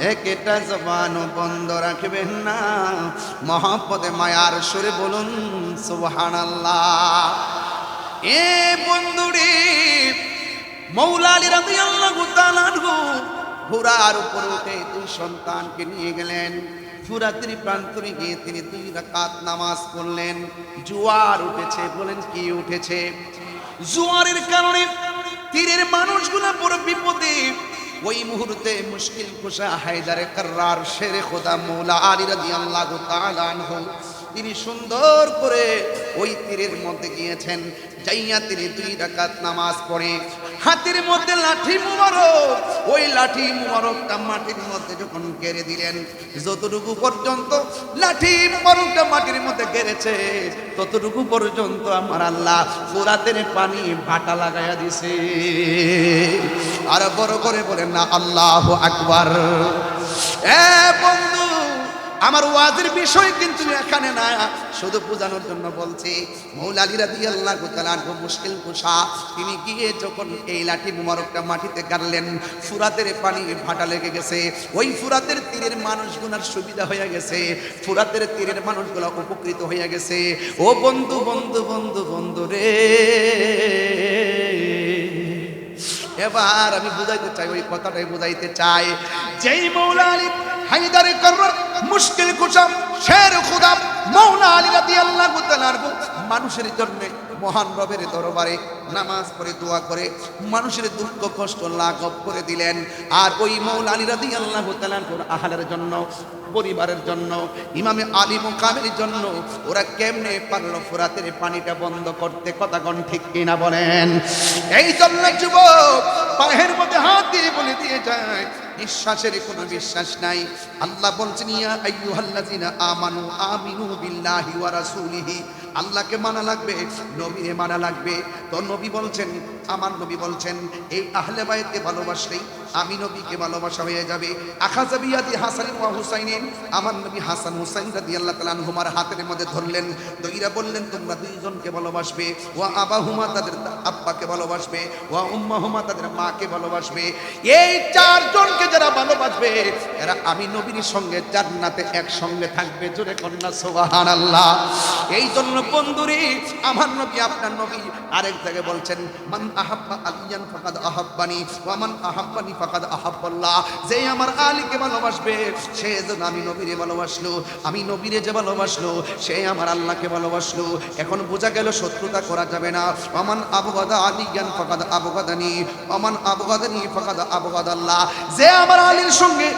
একটা জবান বন্ধ রাখবেন না। মহাপদে মায়ার সুরে বলুন সুবহান এ বন্ধুরে, মৌলালি রাজি আল্লাহ ঘোড়ার উপর উঠে দুই সন্তানকে নিয়ে গেলেন। ফুরাতির প্রান্তরে গিয়ে তিনি দুই রাকাত নামাজ পড়লেন। জোয়ার উঠেছে, বলেন কি উঠেছে? জোয়ারের কারণে তীরের মানুষগুলো বড় বিপদে ওই মুহূর্তে মুশকিল কুশা হায়দারে কার্রার শেরে খোদা মৌলা আলী রাজি আল্লাহ তিনি সুন্দর করে ওই তীরের মধ্যে গিয়েছেন। যাইয়া তিনি দুই রাকাত নামাজ পড়ে। হাতের মধ্যে লাঠি মুবারক। ওই লাঠি মুবারকটা মাটির মধ্যে যখন গেড়ে দিলেন, যতটুকু পর্যন্ত লাঠি মুবারকটা মাটির মধ্যে গেড়েছে, ততটুকু পর্যন্ত আমার আল্লাহ ফুরাতের পানি ভাটা লাগাইয়া দিছে। আর বড় করে বলেন না, আল্লাহ আকবার। এ বন্ধু আমার ওয়াজের বিষয় কিন্তু এখানে না, শুধু বোঝানোর জন্য বলছি, মৌলালি রাদি আল্লাহ গোতালানহু মুশকিল কুষা তিনি গিয়ে যখন এই লাঠি মুবারকটা মাটিতে গাড়লেন, ফুরাতের পানি ভাটা লেগে গেছে। ওই ফুরাতের তীরের মানুষগুলোর সুবিধা হয়ে গেছে। ফুরাতের তীরের মানুষগুলো উপকৃত হয়ে গেছে। ও বন্ধু বন্ধু বন্ধু বন্ধু রে। এবার আমি বুঝাইতে চাই, ওই কথাটাই বুঝাইতে চাই। যেই মৌলা আলী হায়দারে করর মুশকিল কুসাম, শের খুদাম মৌলা আলী রাদিয়াল্লাহু আল্লাহ মানুষের জন্য মহান রবের দরবারে নামাজ পড়ে, দোয়া করে, মানুষের দুঃখ, কষ্ট লাঘব করে দিলেন। আর ওই মৌলা আলী রাদিয়াল্লাহু তাআলার আহালের জন্য, পরিবারের জন্য, ইমামে আলী মুকামের জন্য, ওরা কেমনে পারল ফুরাতের পানিটা বন্ধ করতে, কথা গণ ঠিক কিনা বলেন? এই জন্য যুবক, পায়ের মধ্যে হাত দিয়ে বলে দিয়ে যায় বিশ্বাসের কোনো বিশ্বাস নাই। আল্লাহ বলছেন, ইয়া আইয়ুহাল্লাযিনা আমানু আমিনু বিল্লাহি ওয়া রাসূলিহি। আল্লাহকে মানা লাগবে নবীকে মানা লাগবে। তো নবী বলছেন আমার নবী বলছেন, এই আহলে বাইতকে ভালোবাসলেই আমি নবীকে ভালোবাসা হয়ে যাবে। আখাজাবিয়াদি হাসান ওয়া হুসাইনিন আমার নবী হাসান হুসাইন রাদিয়াল্লাহু তাআলা আনহুমার হাতের মধ্যে ধরলেন, দইরা বললেন, তোমরা দুইজনকে ভালোবাসবে, ওয়া আবাহুমা তাদের আব্বাকে ভালোবাসবে, ওয়া উম্মাহুমা তাদের মাকে ভালোবাসবে। এই চারজনকে যারা ভালোবাসবে, এরা আমি নবীর সঙ্গে জান্নাতে একসঙ্গে থাকবে, জোরে কন্যা সুবহানাল্লাহ। এই জন্য বন্ধুরে, আমার নবী, আপনার নবী আরেক জায়গায় বলছেন, মান আহাব্বা আলিয়ান ফাকাদ আহাব্বানি ওয়া মান আহাব্বানি ফাকাদ আহাব্বাল্লাহ। যে আমার আলীকে ভালোবাসবে, সে যেন আমি নবীরে ভালোবাসলো, আমি নবীরে যে ভালোবাসলো, সে আমার আল্লাহকে ভালোবাসলো। এখন বোঝা গেল শত্রুতা করা যাবে না। অমান আবগাদা আলিয়ান ফাকাদ আবগাদানি অমান আবগাদানি ফাকাদ আবগাদ আল্লাহ যে আমার আলীর সঙ্গে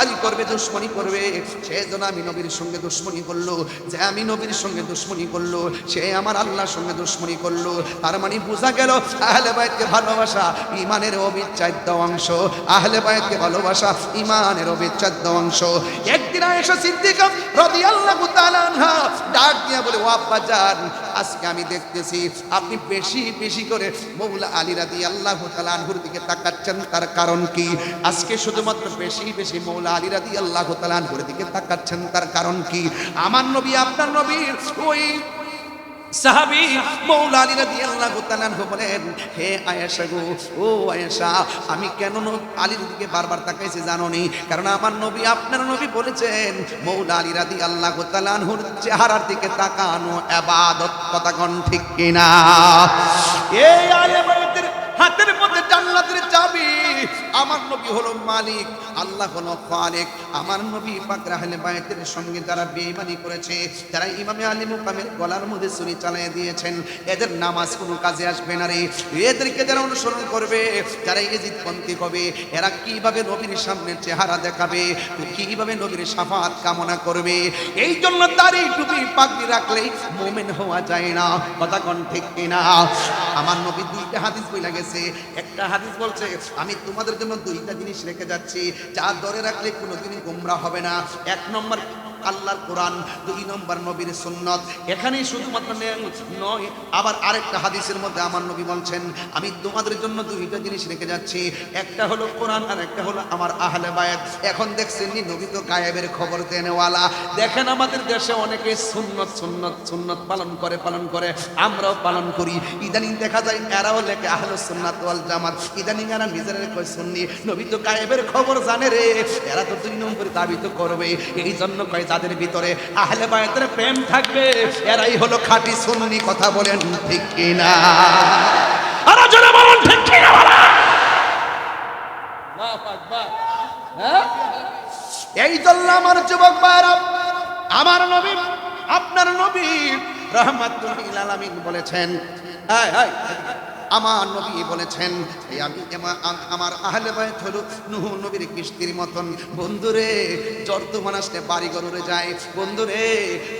গাদ্দারি করবে, দুশ্মনী করবে। সে যেন আমি নবীর সঙ্গে দুশ্মনী করল, যে আমি নবীর সঙ্গে দুশ্মনী করল, সে আমার আল্লাহর সঙ্গে দুশ্মনী করল। তার মানে বোঝা গেল, আহলে বাইতকে ভালোবাসা ইমানের অবিচ্ছেদ্য অংশ। আহলে বাইতকে ভালোবাসা ইমানের অবিচ্ছেদ্য অংশ। একদিন আয়েশা সিদ্দিকা রাদিয়াল্লাহু তাআলা ডাক দিয়া বলে, ও আব্বা জান আজকে আমি দেখতেছি আপনি বেশি বেশি করে মৌলা আলী রাদি আল্লাহ আনহুর দিকে তাকাচ্ছেন, তার কারণ কি? আজকে শুধুমাত্র বেশি বেশি মৌলা আলী রাদি আল্লাহ আনহুর দিকে তাকাচ্ছেন, তার কারণ কি? আমার নবী, আপনার নবীর ওই সাহাবী মৌলা আলী রাদিয়াল্লাহু তাআলা তালান বলেন হে আয়েশা গো ও আয়েশা আমি কেন আলীর দিকে বারবার তাকাইছি জানো নি কারণ আমার নবী আপনার নবী বলেছেন মৌলা আলী রাদিয়াল্লাহু তাআলা আনহুর চেহারার দিকে তাকানো এবাদত কথা কোন ঠিক কিনা? এই আলে হাতের আমার নবী হলো মালিক, আল্লাহ হলো খালিক। আমার নবী পাক রাহলে বাইতের সঙ্গে যারা বেঈমানি করেছে যারা ইমামে আলী মুকামের গলার মধ্যে ছুরি চালিয়ে দিয়েছেন, এদের নামাজ কোনো কাজে আসবে না রে। এদেরকে যারা অনুসরণ করবে যারা ইজিদ পন্থী হবে, এরা কীভাবে নবীর সামনে চেহারা দেখাবে, কীভাবে নবীর সাফাত কামনা করবে? এই জন্য দাড়ি টুপি পাগড়ি রাখলেই মোমেন হওয়া যায় না। কথা কোন ঠিক কিনা? আমার নবী দুইটা হাদিস বইলা গেছে। একটা হাদিস বলছে, আমি তোমাদের জন্য দুইটা জিনিস রেখে যাচ্ছি। যা ধরে রাখলে কোনো দিনই গোমরা হবে না। এক নম্বর আল্লাহর কোরআন, দুই নম্বর নবীর সুন্নত। এখানেই শুধুমাত্র নয়, আবার আরেকটা হাদিসের মধ্যে আমার নবী বলছেন, আমি তোমাদের জন্য দুইটা জিনিস রেখে যাচ্ছি। একটা হলো কোরআন আর একটা হলো আমার আহলে বায়াত এখন দেখছেন নি, নবী তো গায়েবের খবর দেনেওয়ালা। দেখেন আমাদের দেশে অনেকে সুন্নত সুন্নত সুন্নত পালন করে পালন করে। আমরাও পালন করি। ইদানিং দেখা যায় এরাও লেখে আহলে সুন্নাত ওয়াল জামাত। ইদানিং এরা নিজেরা কয় সুন্নি নবী তো গায়েবের খবর জানে রে। এরা তো দুই নম্বর দাবি তো করবে এই জন্য কয় যাদের ভিতরে আহলে বায়াতের প্রেম থাকবে। এরাই হলো খাঁটি সুন্নি কথা বলেন ঠিক কিনা? আরও জোরে বলুন ঠিক আকবার। হ্যাঁ? এই জন্য আমার যুবক ভাইরা আমার নবী আপনার নবী রহমাতুল আলামিন বলেছেন। এই, এই, আমার নবী বলেছেন আমি আমার আহলে বাইত হলো নুহ নবীর কিস্তির মতন। বন্ধুরে জ্বর তুফান আসলে বাড়ি গরুরে যায়। বন্ধুরে,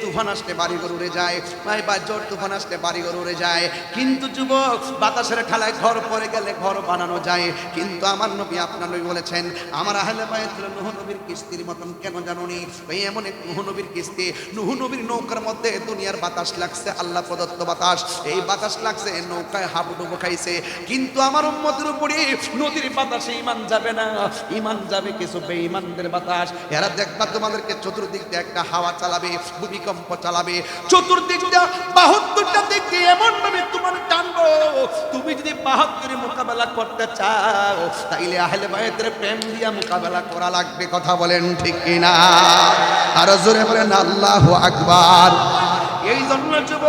তুফান আসলে বাড়ি গরুরে যায়। ভাই বা জ্বর তুফান আসলে বাড়ি গরুরে যায়। কিন্তু যুবক, বাতাসের ঠালায় ঘর পরে গেলে ঘর বানানো যায়। কিন্তু আমার নবী আপনার নবী বলেছেন, আমার আহলে বাইত হলো নুহ নবীর কিস্তির মতন। কেন জানো জানুনি? এই এমন এক নুহ নবীর কিস্তি। নুহ নবীর নৌকার মধ্যে দুনিয়ার বাতাস লাগছে, আল্লাহ প্রদত্ত বাতাস। এই বাতাস লাগছে, নৌকায় হাবুডুবু খাইছে। কিন্তু আমার উম্মতের উপরে নদীর বাতাসে ইমান যাবে না। ইমান যাবে কিছু বেঈমানদের বাতাস। এরা দেখবা তোমাদেরকে চতুর্দিক দিয়ে একটা হাওয়া চালাবে, ভূমিকম্প চালাবে। চতুর্দিক দিয়ে বাহাত্তরটা দিক দিয়ে এমন ভাবে তোমার টানবো। তুমি যদি বাহাত্তরের মোকাবেলা করতে চাও, তাইলে আহলে বায়েতের প্রেম দিয়া মোকাবেলা করা লাগবে। কথা বলেন ঠিক কিনা? আরও জোরে বলেন, আল্লাহ আকবার। এই জন্য যুব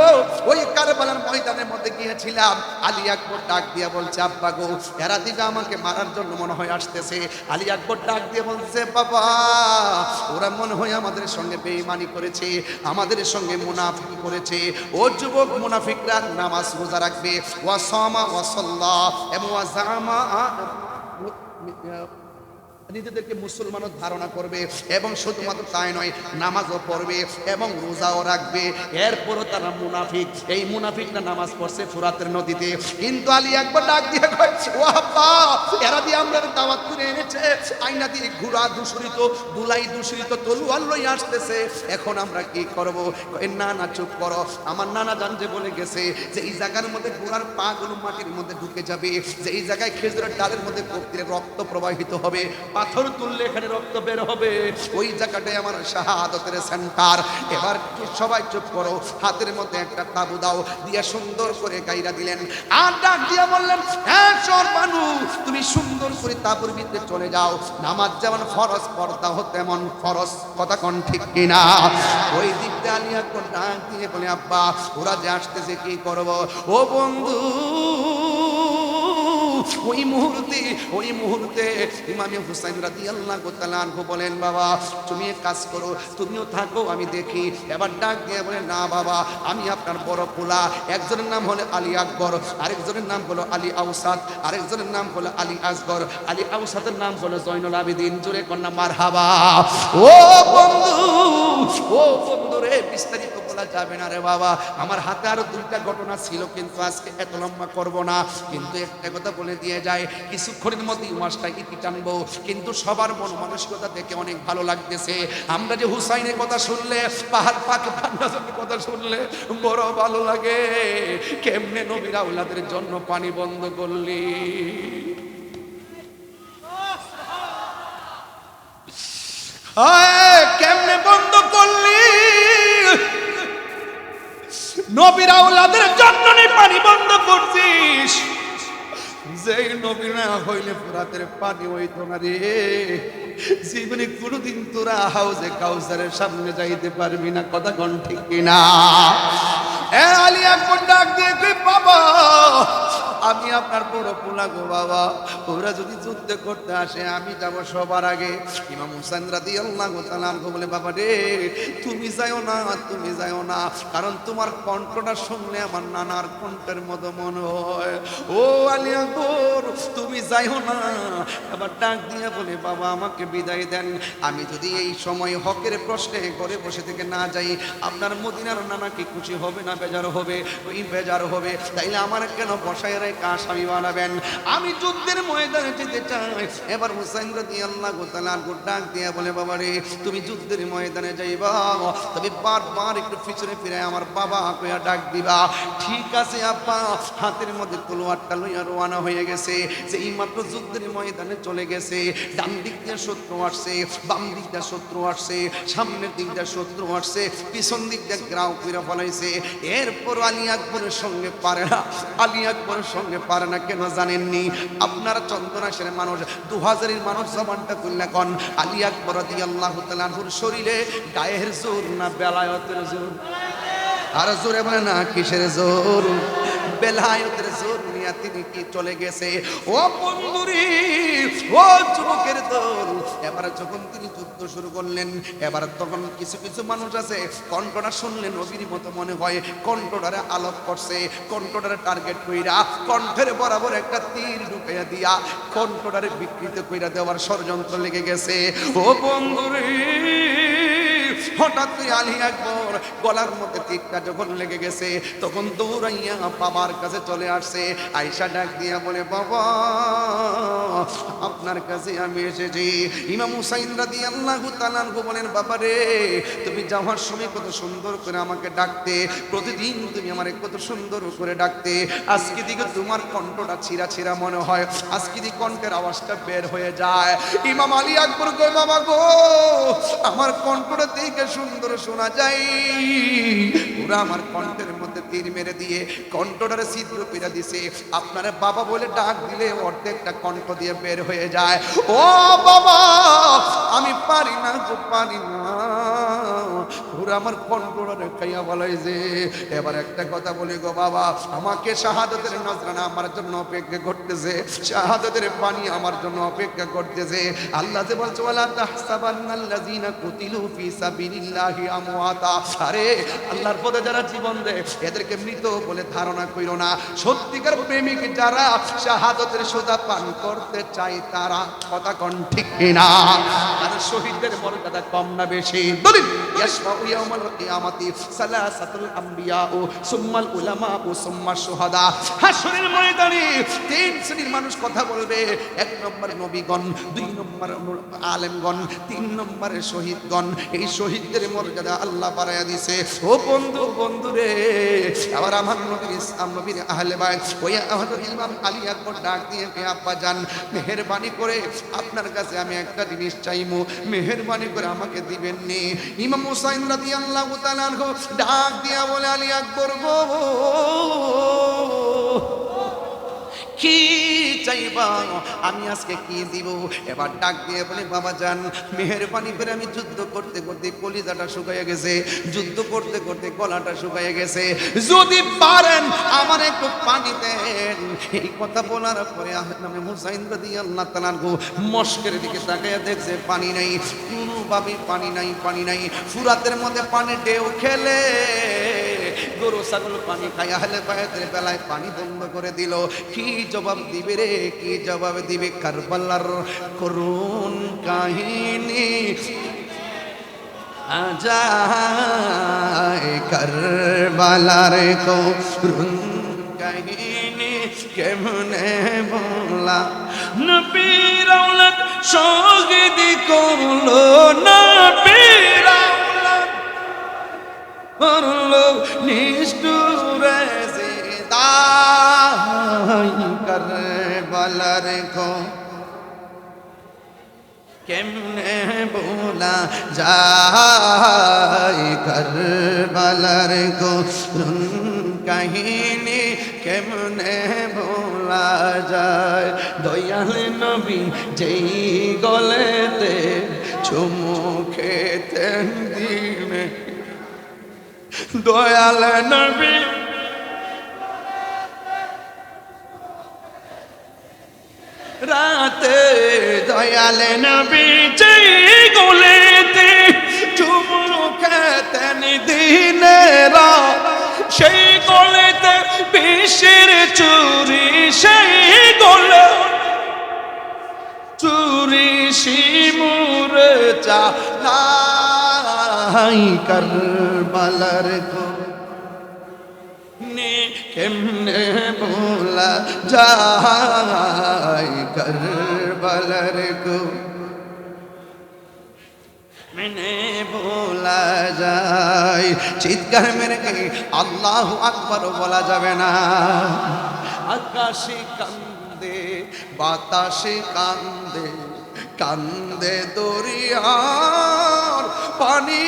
ওই কারবালার ময়দানের মধ্যে গিয়েছিলাম। আলী আকবর ডাক দিয়ে বলছে, আব্বা গো, এরা দিকে আমাকে মারার জন্য মনে হয় আসতেছে। আলী আকবর ডাক দিয়ে বলছে, বাবা, ওরা মনে হয় আমাদের সঙ্গে বেঈমানি করেছে, আমাদের সঙ্গে মুনাফিক করেছে। ও যুবক, মুনাফিকরা নামাজ রোজা রাখবে। ওয়াসামা ওয়াসাল্লাহ এবং ওয়াজামা নিজেদেরকে মুসলমানও ধারণা করবে এবং শুধুমাত্র তাই নয়, নামাজও পড়বে এবং রোজাও রাখবে। এরপরও তারা মুনাফিক। এই মুনাফিকরা নামাজ পড়ছে ফুরাতের নদীতে। কিন্তু আলী একবার ডাক দিয়ে কয়, ও এরা দিয়ে আমরা দাওয়াত করে এনেছে। আইনা দিয়ে ঘোড়া দূষরিত দুলাই দূষরিত তলুয়ার লই আসতেছে। এখন আমরা কি করব? না না, চুপ করো। আমার নানা জান যে বলে গেছে যে এই জায়গার মধ্যে ঘোড়ার পা গুলো মাটির মধ্যে ঢুকে যাবে, যে এই জায়গায় খেজুরের ডালের মধ্যে কোপ রক্ত প্রবাহিত হবে, পাথর তুললে এখানে রক্ত বের হবে। ওই জায়গাটাই আমার শাহাদতের সেন্টার। এবার কি, সবাই চুপ করো। হাতের মধ্যে একটা তাবু দাও, দিয়ে সুন্দর করে গাইরা দিলেন। আর ডাক দিয়া বললেন হ্যাঁ চোর মানুষ তুমি সুন্দর করে তাবুর ভিতরে চলে যাও। নামাজ যেমন ফরজ, পর্দা হোক তেমন ফরজ। কথা কোন ঠিক কিনা? ওই দিকতে আলিয়া কোন ডাক দিয়ে বলে, আব্বা, ওরা যে আসতেছে কি করব? ও বন্ধু ওই মুহূর্তে ওই মুহূর্তে ইমামে হুসাইন রাদি আল্লাহ আনহু বলেন, বাবা, তুমি এক কাজ করো, তুমিও থাকো, আমি দেখি। এবার ডাক দিয়ে বলে, না বাবা, আমি আপনার বড় পোলা। একজনের নাম হলো আলী আকবর, আরেকজনের নাম হলো আলী আউসাদ আরেকজনের নাম হলো আলী আসগর, আলী আউসাদের নাম হলো জয়নুল আবেদিন। জোরে কন্যা মার হাবা ও বন্ধু ও বন্ধু রে, বিস্তারিত বলা যাবে না রে বাবা। আমার হাতে আরও দুইটা ঘটনা ছিল, কিন্তু আজকে এত লম্বা করব না। কিন্তু একটা কথা বলে দিয়ে যায় কিছুক্ষণের মধ্যে মাসটা ইতি টানবো। কিন্তু সবার মন মানসিকতা দেখে অনেক ভালো লাগতেছে। আমরা যে হুসাইনের কথা শুনলে, পাহাড় পাক পান্ডাজনের কথা শুনলে, বড় ভালো লাগে। কেমনে নবীরা ওলাদের জন্য পানি বন্ধ করলি? কেমনে বন্ধ নবীরা ওলাদের জন্য পানি বন্ধ করছিস। যে নবীর হইলে ফুরাতের পানি হইত না রে। জীবনে কোনোদিন তোরা হাউজে কাউসারের সামনে যাইতে পারবি না, কথা কোন ঠিক কিনা? এ আলিয়া কোন ডাক দিয়ে বাবা আমি আপনার বড় পোলা গো বাবা। ওরা যদি যুদ্ধ করতে আসে, আমি যাব সবার আগে। ইমাম হুসাইন রাদি আল্লাহ তালানকে বলে, বাবা রে, তুমি যাও না, তুমি যাও না। কারণ তোমার কণ্ঠটা শুনলে আমার নানার কণ্ঠের মতো মনে হয়। ও আলী আকবর তুমি যাইও না। এবার ডাক দিয়ে বলে, বাবা, আমাকে বিদায় দেন। আমি যদি এই সময় হকের প্রশ্নে ঘরে বসে থেকে না যাই, আপনার মদিনার নানা কি খুশি হবে না, বেজার হবে? ওই বেজার হবে। তাইলে আমার কেন বসায় অন্যায়কে আসামি বানাবেন? আমি যুদ্ধের ময়দানে যেতে চাই। এবার হুসাইন রাজি আল্লাহ গোতালার ডাক দিয়ে বলে বাবা রে তুমি যুদ্ধের ময়দানে যাইবা। তবে বারবার একটু পিছনে ফিরে আমার বাবা কইয়া ডাক দিবা। ঠিক আছে, আব্বা। হাতের মধ্যে তলোয়ারটা লইয়া রোয়ানা হয়ে গেছে। যে এই মাত্র যুদ্ধের ময়দানে চলে গেছে, ডান দিক দিয়ে শত্রু আসছে, বাম দিক দিয়ে শত্রু আসছে, সামনের দিক দিয়ে শত্রু আসছে, পিছন দিক দিয়ে গ্রাও কইরা ফলাইছে। এরপর আলী আকবরের সঙ্গে পারে না। আলী আকবরের সঙ্গে পারে না কেন জানেননি? আপনারা চন্দনাশের মানুষ দু হাজারের মানুষ জবানটা তুললে কন। আলী আকবর দিয়ে আল্লাহ তালাহুর শরীরে গায়ের জোর না বেলায়তের জোর? আর জোরে বলে না, কিসের জোর? বেলায়তের নিয়ে তিনি কি চলে গেছে? ও বন্ধুরি, ও যুবকের দল। এবার যখন তিনি যুদ্ধ শুরু করলেন, এবার তখন কিছু কিছু মানুষ আছে, কণ্ঠটা শুনলেন নবীর মতো মনে হয়। কণ্ঠটারে আলোক করছে, কণ্ঠটারে টার্গেট কইরা, কণ্ঠের বরাবর একটা তীর ঢুকাইয়া দিয়া, কণ্ঠটারে বিকৃত কইরা দেওয়ার ষড়যন্ত্র লেগে গেছে। ও বন্ধুরে হঠাৎ করে আলী আকবর গলার মধ্যে তীরটা যখন লেগে গেছে, তখন দৌড়াইয়া বাবার কাছে চলে আসছে। আয়সা ডাক দিয়া বলে, বাবা, আপনার কাছে আমি এসেছি। ইমাম হুসাইন রাদি আল্লাহ তালানহু বলেন, বাবা রে, তুমি যাওয়ার সময় কত সুন্দর করে আমাকে ডাকতে, প্রতিদিন তুমি আমারে কত সুন্দর করে ডাকতে। আজকে দিকে তোমার কণ্ঠটা ছিঁড়া ছিঁড়া মনে হয়। আজকে দিকে কণ্ঠের আওয়াজটা বের হয়ে যায়। ইমাম আলী আকবর, গো বাবা গো, আমার কণ্ঠটা থেকে সুন্দর শোনা যায়। ওরা আমার কণ্ঠের মধ্যে তীর মেরে দিয়ে কণ্ঠটারে ছিদ্র পেরা দিছে। আপনারা বাবা বলে ডাক দিলে অর্ধেকটা কণ্ঠ দিয়ে বের হয়ে যায়। ও বাবা, আমি পারি না গো, পারি না। ওরা আমার কণ্ঠটারে খাইয়া বলাই যে এবার একটা কথা বলি গো বাবা, আমাকে শাহাদতের নজরানা আমার জন্য অপেক্ষা করতেছে, শাহাদতের পানি আমার জন্য অপেক্ষা করতেছে। আল্লাহ যে বলছে, ওয়ালা তাহসাবান্নাল্লাযীনা কুতিলু ফি সাবিলিল্লাহি আমওয়াতা। আরে, আল্লাহর পথে যারা জীবন দেয়, এদেরকে মৃত বলে ধারণা কইরো না। সত্যিকার প্রেমিক যারা শাহাদতের সোজা পান করতে চায়, তারা কথা কোন ঠিক কিনা? আর শহীদদের মর্যাদা কম না বেশি? দলিল মানুষ কথা বলবে। এক নম্বর নবীগণ, দুই আলেমগণ, তিন নম্বরে শহীদগণ। এই শহীদদের মর্যাদা আল্লাহ দিছে। ও বন্ধু বন্ধু রে আবার আমার নবীর ইসলাম, নবীর আহলে ওই ইমাম আলী আকবর ডাক দিয়ে আব্বা যান, মেহেরবানি করে আপনার কাছে আমি একটা জিনিস চাইমু। মেহেরবানি করে আমাকে দিবেন নি। ইমাম হুসাইন রাদিয়াল্লাহু তাআলা ডাক দিয়া বলে আলী আকবর গো। চাইবা? আমি আজকে কি দিব? এবার ডাক দিয়ে বলে, বাবা যান, মেহরবানি করে আমি যুদ্ধ করতে করতে কলিজাটা শুকাইয়া গেছে, যুদ্ধ করতে করতে গলাটা শুকাইয়া গেছে। যদি পারেন আমার একটু পানি দেন। এই কথা বলার পরে নামে হুসাইন রাদি আল্লাহ তালার গো মস্কের দিকে তাকাইয়া দেখছে, পানি নাই, কোনোভাবেই পানি নাই পানি নাই। ফুরাতের মধ্যে পানি ঢেউ খেলে। গরু ছাগল পানি খাইয়া হলে পায়ের বেলায় পানি বন্ধ করে দিল। কি জবাব দিবে রে? কি জবাব দিবে কারবালার করুন কাহিনী? আজায় কারবালার করুন কাহিনী কেমনে বলা? নবীর শহীদ করল নবীর আওলাদ করল নিষ্ঠুরে দাই কারবালার কো কেমনে বোলা যায় কারবালার কো কাহিনী কেমনে বোলা যায়? দয়াল নবী যেই গলেতে চুমু খেতেন দিনে দয়াল নবী। রাতে দয়াল নবী যেই গোলেতে চুমু খেতেন দিনেরা সেই গোলেতে বিশ্বের চুরি, সেই গোলে চুরি শিমুর চা নাই কারবালার গো। নে কেমনে ভোলা যায় করবলার কো মেনে ভোলা যায়, চিৎকার মেরে কে আল্লাহ আকবর বলা যাবে না। আকাশে কান্দে, বাতাসে কান্দে কান্দে দরিয়ার পানি।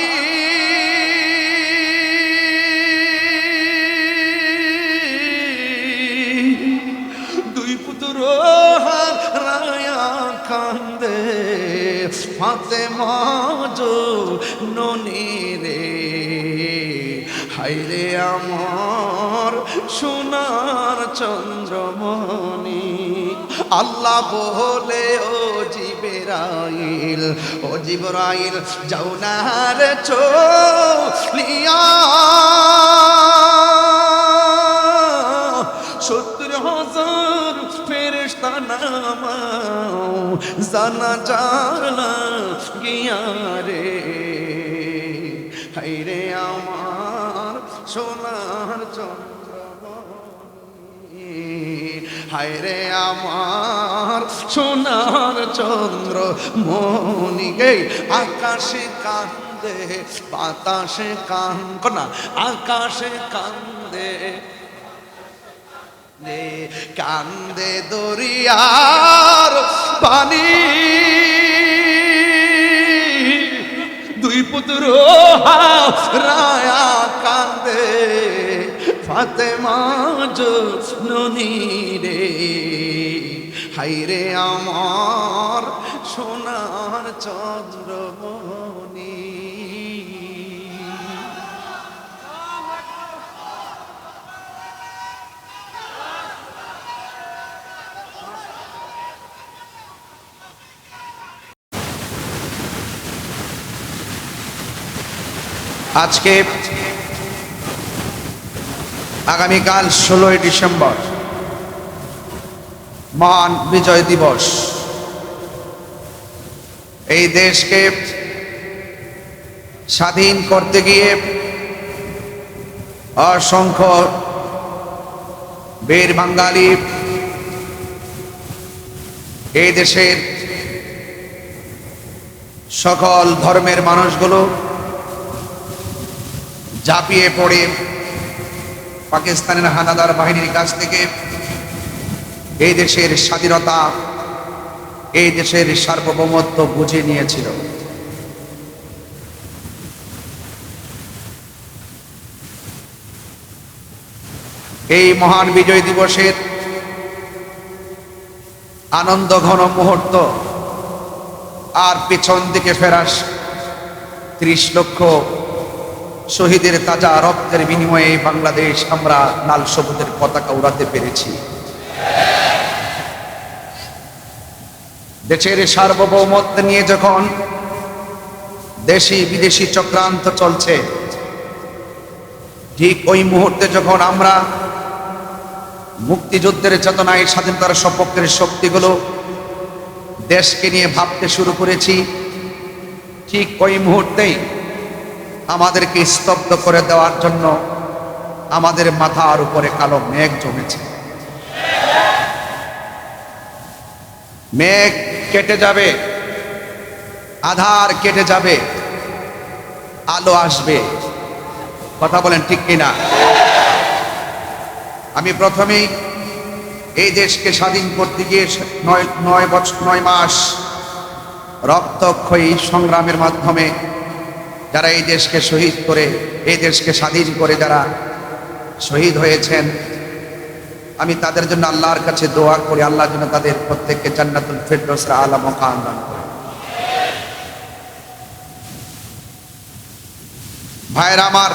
দুই পুত্র রায়া কান্দে, ফাতে মাজ ননি রে। হাইরে আমার সোনার চন্দ্রমণি, আল্লাহ বলে ও জিবেরাইল, ও জিবরাইল, যাও না রে চলিয়া জানা জানা গিয়া রে। হাইরে আমার সোনার চন্দ্রমণি হায়রে আমার সোনার চন্দ্র মনি গে আকাশে কান্দে, বাতাসে কান্দ, না, আকাশে কান্দে কান্দে দরিয়ার পানি। দুই পুত্র রায়া ফাতেমা ননি রে। হাইরে আমার সোনার চন্দ্রমণি। আজকে আগামীকাল ষোলোই ডিসেম্বর। মহান বিজয় দিবস। এই দেশকে স্বাধীন করতে গিয়ে অসংখ্য বীর বাঙালি এই দেশের সকল ধর্মের মানুষগুলো ঝাঁপিয়ে পড়ে পাকিস্তানের হানাদার বাহিনীর কাছ থেকে এই দেশের স্বাধীনতা, এই দেশের সার্বভৌমত্ব বুঝে নিয়েছিল। এই মহান বিজয় দিবসের আনন্দ ঘন মুহূর্ত আর পেছন দিকে ফেরাস ত্রিশ লক্ষ শহীদের তাজা রক্তের বিনিময়ে বাংলাদেশ আমরা লাল সবুজের পতাকা উড়াতে পেরেছি। দেশের সার্বভৌমত্ব নিয়ে যখন দেশি বিদেশি চক্রান্ত চলছে, ঠিক ওই মুহূর্তে যখন আমরা মুক্তিযুদ্ধের চেতনায় স্বাধীনতার সপক্ষের শক্তিগুলো দেশকে নিয়ে ভাবতে শুরু করেছি, ঠিক ওই মুহূর্তেই আমাদেরকে স্তব্ধ করে দেওয়ার জন্য আমাদের মাথার উপরে কালো মেঘ জমেছে। মেঘ কেটে যাবে, আধার কেটে যাবে, আলো আসবে। কথা বলেন ঠিক কিনা? আমি প্রথমেই এই দেশকে স্বাধীন করতে গিয়ে নয় নয় বছর নয় মাস রক্তক্ষয়ী সংগ্রামের মাধ্যমে যারা এই দেশকে শহীদ করে, এই দেশকে স্বাধীন করে যারা শহীদ হয়েছেন, আমি তাদের জন্য আল্লাহর কাছে দোয়া করি, আল্লাহ যেন তাদের প্রত্যেককে জান্নাতুল ফেরদৌসরা আলা মকান দান করে। ভাইয়ের আমার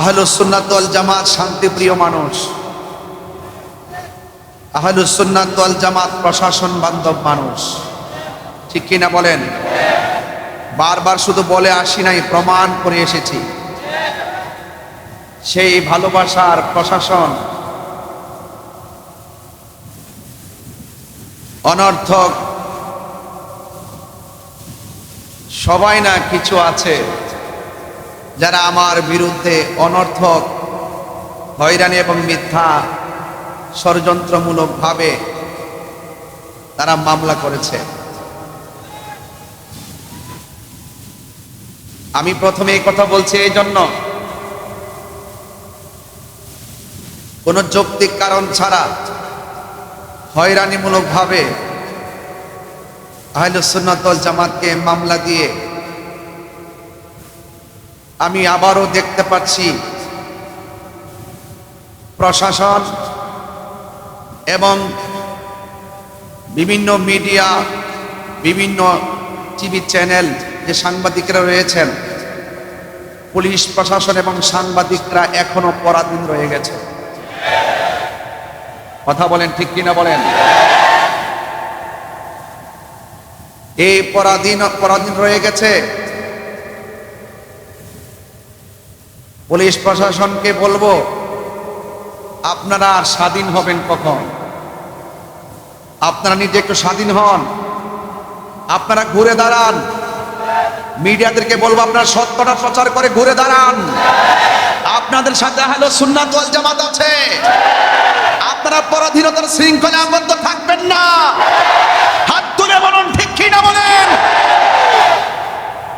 আহলুসুন্নাতল জামাত শান্তিপ্রিয় মানুষ আহলুসুন্নাতল জামাত প্রশাসন বান্ধব মানুষ ঠিক কিনা বলেন? বারবার শুধু বলে আসি নাই, প্রমাণ করে এসেছি। সেই ভালোবাসার প্রশাসন অনর্থক সবাই না কিছু আছে যারা আমার বিরুদ্ধে অনর্থক, হয়রানি এবং মিথ্যা ষড়যন্ত্রমূলকভাবে তারা মামলা করেছে। আমি প্রথমে এই কথা বলছি এই জন্য। কোন যৌক্তিক কারণ ছাড়া হয়রানিমূলকভাবে আহলুসুন্নাতল জামাতকে মামলা দিয়ে আমি আবারও দেখতে পাচ্ছি প্রশাসন এবং বিভিন্ন মিডিয়া, বিভিন্ন টিভি চ্যানেল যে সাংবাদিকরা রয়েছেন, পুলিশ প্রশাসন এবং সাংবাদিকরা এখনও পরাধীন রয়ে গেছে। কথা বলেন ঠিক কিনা বলেন? এই পরাধীন পরাধীন রয়ে গেছে। পুলিশ প্রশাসনকে বলব, আপনারা আর স্বাধীন হবেন কখন? আপনারা নিজে একটু স্বাধীন হন। আপনারা ঘুরে দাঁড়ান। মিডিয়াদেরকে বলব আপনার সত্যটা প্রচার করে ঘুরে দাঁড়ান। আপনাদের সাথে হলো সুন্নাত জামাত আছে। আপনারা পরাধীনতার শৃঙ্খলে আবদ্ধ থাকবেন না। হাত তুলে বলুন, ঠিক কি না বলেন?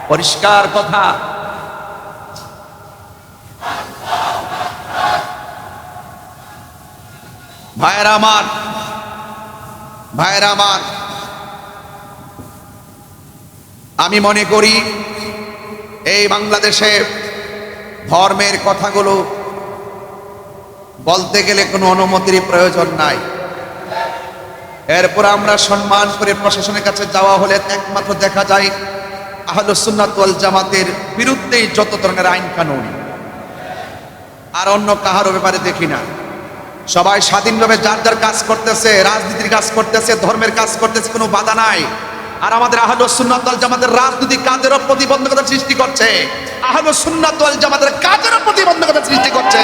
পরিষ্কার কথা। ভাইয়েরা আমার ভাইয়েরা আমার আমি মনে করি এই বাংলাদেশে ধর্মের কথাগুলো বলতে গেলে কোনো অনুমতির প্রয়োজন নাই। এরপর আমরা সম্মান করে প্রশাসনের কাছে যাওয়া হলে একমাত্র দেখা যায় আহলুসুন্নাত ওয়াল জামাতের বিরুদ্ধেই যত ধরনের আইন কানুন। আর অন্য কাহারও ব্যাপারে দেখি না। সবাই স্বাধীনভাবে যার যার কাজ করতেছে, রাজনীতির কাজ করতেছে, ধর্মের কাজ করতেছে, কোনো বাধা নাই। আর আমাদের আহলো সুন্নাতল জামাতের রাজনৈতিক কাজেরও প্রতিবন্ধকতা সৃষ্টি করছে। আহলো সুন্নাতল জামাতের কাজেরও প্রতিবন্ধকতা সৃষ্টি করছে।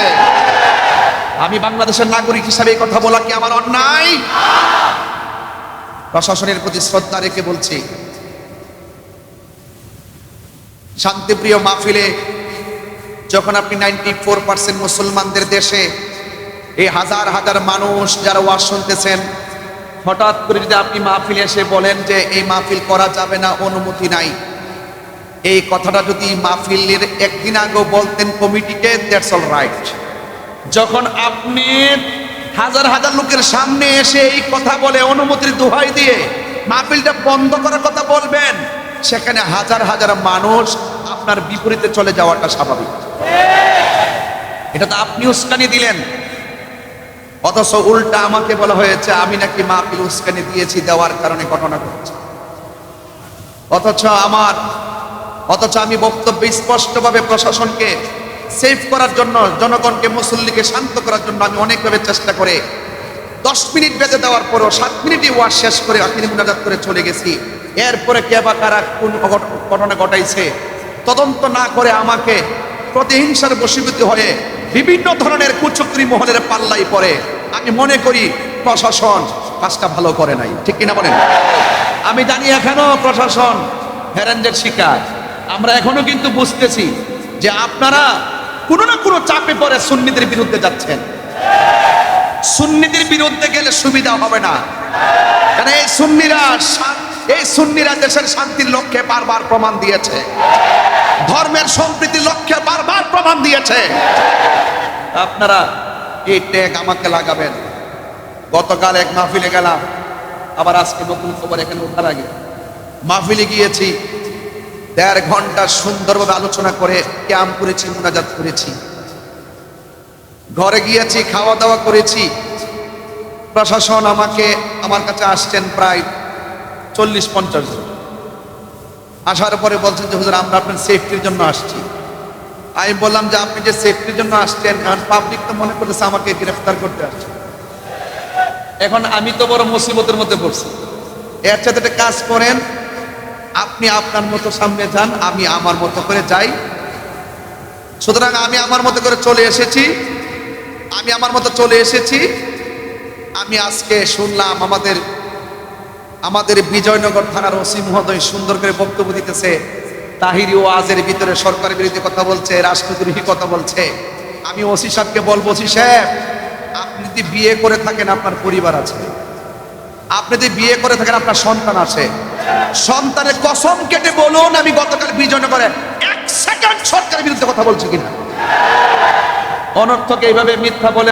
আমি বাংলাদেশের নাগরিক হিসাবে কথা বলা কি আমার অন্যায়? প্রশাসনের প্রতি শ্রদ্ধা রেখে বলছি, শান্তিপ্রিয় মাহফিলে যখন আপনি নাইনটি ফোর পার্সেন্ট মুসলমানদের দেশে এই হাজার হাজার মানুষ যারা ওয়াজ শুনতেছেন হঠাৎ করে যদি আপনি মাহফিলে এসে বলেন যে এই মাহফিল করা যাবে না, অনুমতি নাই। এই কথাটা যদি মাহফিলের একদিন আগেও বলতেন কমিটিকে দ্যাটস অল রাইট যখন আপনি হাজার হাজার লোকের সামনে এসে এই কথা বলে অনুমতির দোহাই দিয়ে মাহফিলটা বন্ধ করার কথা বলবেন, সেখানে হাজার হাজার মানুষ আপনার বিপরীতে চলে যাওয়াটা স্বাভাবিক। এটা তো আপনি উস্কানি দিলেন। অথচ উল্টা আমাকে বলা হয়েছে, আমি নাকি মাহফিল উস্কানি দিয়েছি, দেওয়ার কারণে ঘটনা ঘটছে। অথচ আমার, অথচ আমি বক্তব্য স্পষ্টভাবে প্রশাসনকে সেভ করার জন্য, জনগণকে, মুসল্লিকে শান্ত করার জন্য আমি অনেকভাবে চেষ্টা করে, দশ মিনিট বেঁধে দেওয়ার পরও সাত মিনিটই ওয়াজ শেষ করে আখিরি মুনাজাত করে চলে গেছি। এরপরে কে বা কারা কোন ঘটনা ঘটাইছে, তদন্ত না করে আমাকে প্রতিহিংসার বশীভূত হয়ে বিভিন্ন ধরনের কুচক্রি মহলের পাল্লাই পড়ে। আমি মনে করি প্রশাসন কাজটা ভালো করে নাই। ঠিক কিনা বলেন? আমি জানি এখনও প্রশাসন হ্যারেন্ডের শিকার। আমরা এখনও কিন্তু বুঝতেছি যে আপনারা কোনো না কোনো চাপে পড়ে সুন্নিদের বিরুদ্ধে যাচ্ছেন। সুন্নিদের বিরুদ্ধে গেলে সুবিধা হবে না। কারণ এই সুন্নিরা এই সুন্নিরা দেশের শান্তির লক্ষ্যে বারবার প্রমাণ দিয়েছে। ধর্মের সম্প্রীতি লক্ষ্যে বারবার প্রমাণ দিয়েছে। আপনারা এই ট্যাগ আমাকে লাগাবেন। গতকাল এক মাহফিলে গেলাম। আবার আজকে নতুন খবর এখানে ওঠার আগে। মাহফিলে গিয়েছি। দেড় ঘণ্টা সুন্দরভাবে আলোচনা করে ক্যাম্প করেছি, মোনাজাত করেছি। ঘরে গিয়েছি খাওয়া দাওয়া করেছি। প্রশাসন আমাকে, আমার কাছে আসছেন প্রায় চল্লিশ পঞ্চাশ জন। আসার পরে বলছেন যে হুজুর আমরা আপনার সেফটির জন্য আসছি। আমি বললাম যে আপনি যে সেফটির জন্য আসছেন কারণ পাবলিক তো মনে করতেছে আমাকে গ্রেফতার করতে আসছে। এখন আমি তো বড় মুসিবতের মধ্যে পড়ছি। এর সাথে একটা কাজ করেন আপনি আপনার মতো সামনে যান আমি আমার মতো করে যাই। সুতরাং আমি আমার মতো করে চলে এসেছি। আমি আমার মতো চলে এসেছি। আমি আজকে শুনলাম আমাদের আমাদের বিজয়নগর থানার ওসি মহোদয় সুন্দর করে বক্তব্য দিতেছে। তাহিরি ওয়াজের ভিতরে সরকারের বিরুদ্ধে কথা বলছে, রাষ্ট্রদ্রোহী কথা বলছে। আমি ওসি সাহেবকে বলব, ওসি সাহেব, আপনি যদি বিয়ে করে থাকেন, আপনার পরিবার আছে। আপনি যদি বিয়ে করে থাকেন, আপনার সন্তান আছে। সন্তানের কসম কেটে বলুন, আমি গতকাল বিজয় করে এক সেকেন্ড সরকারের বিরুদ্ধে কথা বলছি কিনা। অনর্থকে এইভাবে মিথ্যা বলে